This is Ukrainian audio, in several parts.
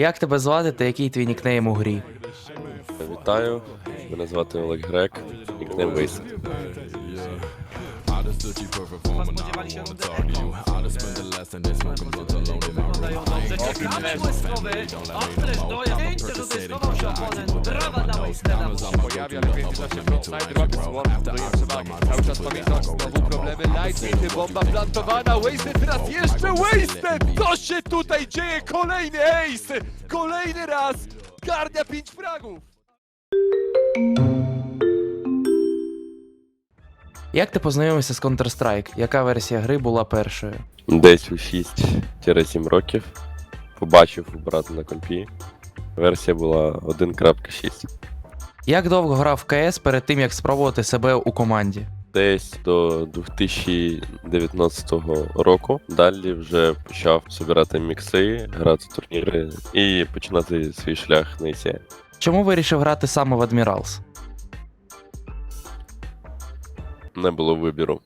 Як тебе звати та який твій нікнейм у грі? Вітаю, мене звати Олег Грек, нікнейм Teraz do ci perfect form and I don't wanna talk. To you I just spend the last and this smoking alone in my room. I ain't talking się Cały czas pamiętam, znowu problemy, lightweighty, bomba plantowana, wasted, teraz jeszcze wasted! Co się tutaj dzieje? Kolejny ace! Kolejny raz! Garnia 5 fragów! Як ти познайомився з Counter-Strike? Яка версія гри була першою? Десь у 6-7 років побачив у брата на компі. Версія була 1.6. Як довго грав в КС перед тим, як спробувати себе у команді? Десь до 2019 року. Далі вже почав збирати мікси, грати турніри і починати свій шлях на ICA. Чому вирішив грати саме в Admirals? Не було вибіру.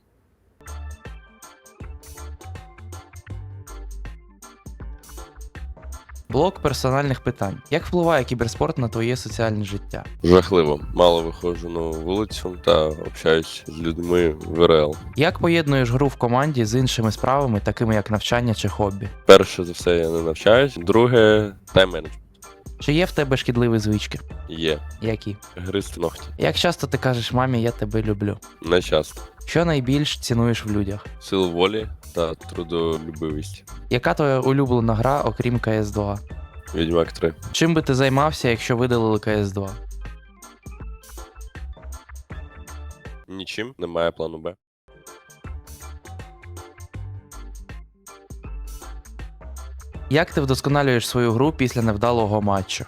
Блок персональних питань. Як впливає кіберспорт на твоє соціальне життя? Жахливо. Мало виходжу на вулицю та общаюсь з людьми в РЛ. Як поєднуєш гру в команді з іншими справами, такими як навчання чи хобі? Перше за все я не навчаюсь. Друге тайм менеджмент Чи є в тебе шкідливі звички? є. Які? Гристи ногті. Як часто ти кажеш мамі, я тебе люблю? Не часто. Що найбільш цінуєш в людях? Силу волі та трудолюбивість. Яка твоя улюблена гра, окрім КС 2? Відьмак 3. Чим би ти займався, якщо видалили КС 2? Нічим, немає плану Б. Як ти вдосконалюєш свою гру після невдалого матчу?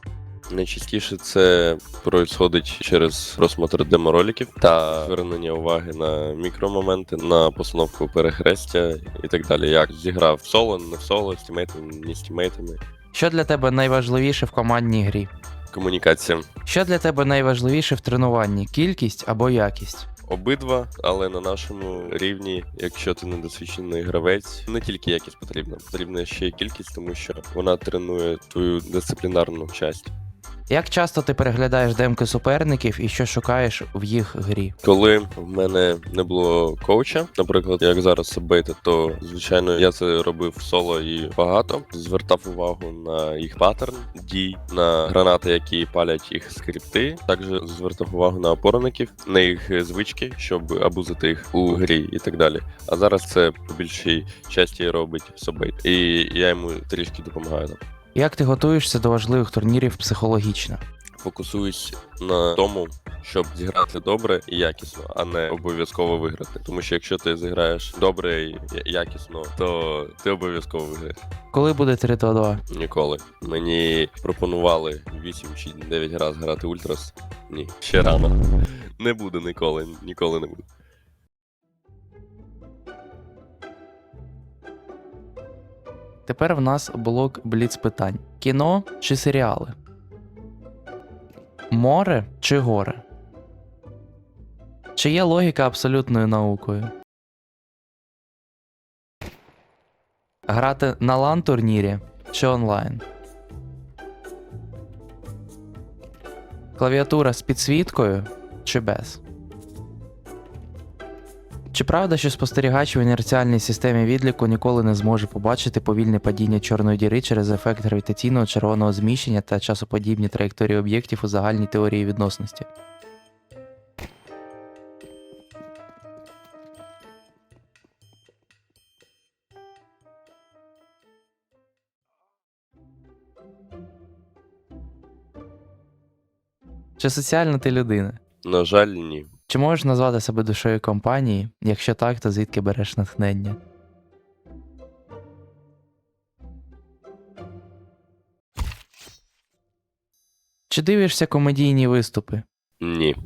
Найчастіше це происходить через просмотр демороликів та звернення уваги на мікромоменти, на постановку перехрестя і так далі. Як зіграв соло, не в соло, з тімейтами, не з тімейтами. Що для тебе найважливіше в командній грі? Комунікація. Що для тебе найважливіше в тренуванні? Кількість або якість? Обидва, але на нашому рівні, якщо ти недосвідчений гравець, не тільки якість потрібна, потрібна ще й кількість, тому що вона тренує твою дисциплінарну часть. Як часто ти переглядаєш демки суперників і що шукаєш в їх грі? Коли в мене не було коуча, наприклад, як зараз Сабейта, то звичайно я це робив соло і багато. Звертав увагу на їх паттерн дій, на гранати, які палять їх скрипти. Також звертав увагу на опорників, на їх звички, щоб абузити їх у грі і так далі. А зараз це по більшій часті робить Сабейт. І я йому трішки допомагаю. Як ти готуєшся до важливих турнірів психологічно? фокусуюсь на тому, щоб зіграти добре і якісно, а не обов'язково виграти. Тому що якщо ти зіграєш добре і якісно, то ти обов'язково виграєш. Коли буде 3 до 2? Ніколи. Мені пропонували 8 чи 9 разів грати Ультрас. Ні, ще рано. Не буде ніколи, ніколи не буде. Тепер в нас блок бліц питань: кіно чи серіали? Море чи горе? Чи є логіка абсолютною наукою? Грати на лан турнірі чи онлайн? Клавіатура з підсвіткою чи без? Чи правда, що спостерігач в інерціальній системі відліку ніколи не зможе побачити повільне падіння чорної діри через ефект гравітаційного червоного зміщення та часоподібні траєкторії об'єктів у загальній теорії відносності? Чи соціальна ти людина? На жаль, ні. Чи можеш назвати себе душою компанії? Якщо так, то звідки береш натхнення? Чи дивишся комедійні виступи? Ні.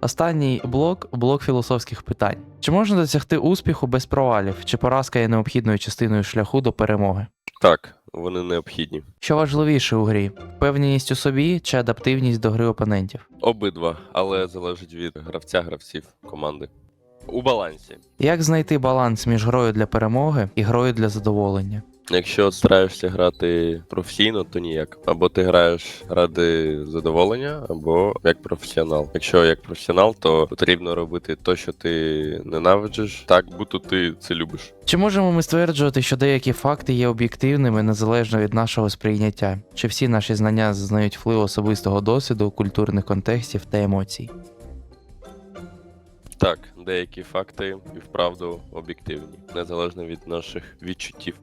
Останній блок блок філософських питань. Чи можна досягти успіху без провалів? Чи поразка є необхідною частиною шляху до перемоги? Так, вони необхідні. Що важливіше у грі? Впевненість у собі чи адаптивність до гри опонентів? Обидва, але залежить від гравця, гравців команди. У балансі. Як знайти баланс між грою для перемоги і грою для задоволення? Якщо стараєшся грати професійно, то ніяк. Або ти граєш ради задоволення, або як професіонал. Якщо як професіонал, то потрібно робити те, що ти ненавиджиш, так будто ти це любиш. Чи можемо ми стверджувати, що деякі факти є об'єктивними незалежно від нашого сприйняття? Чи всі наші знання зазнають впливу особистого досвіду, культурних контекстів та емоцій? Так, деякі факти і вправду об'єктивні, незалежно від наших відчуттів.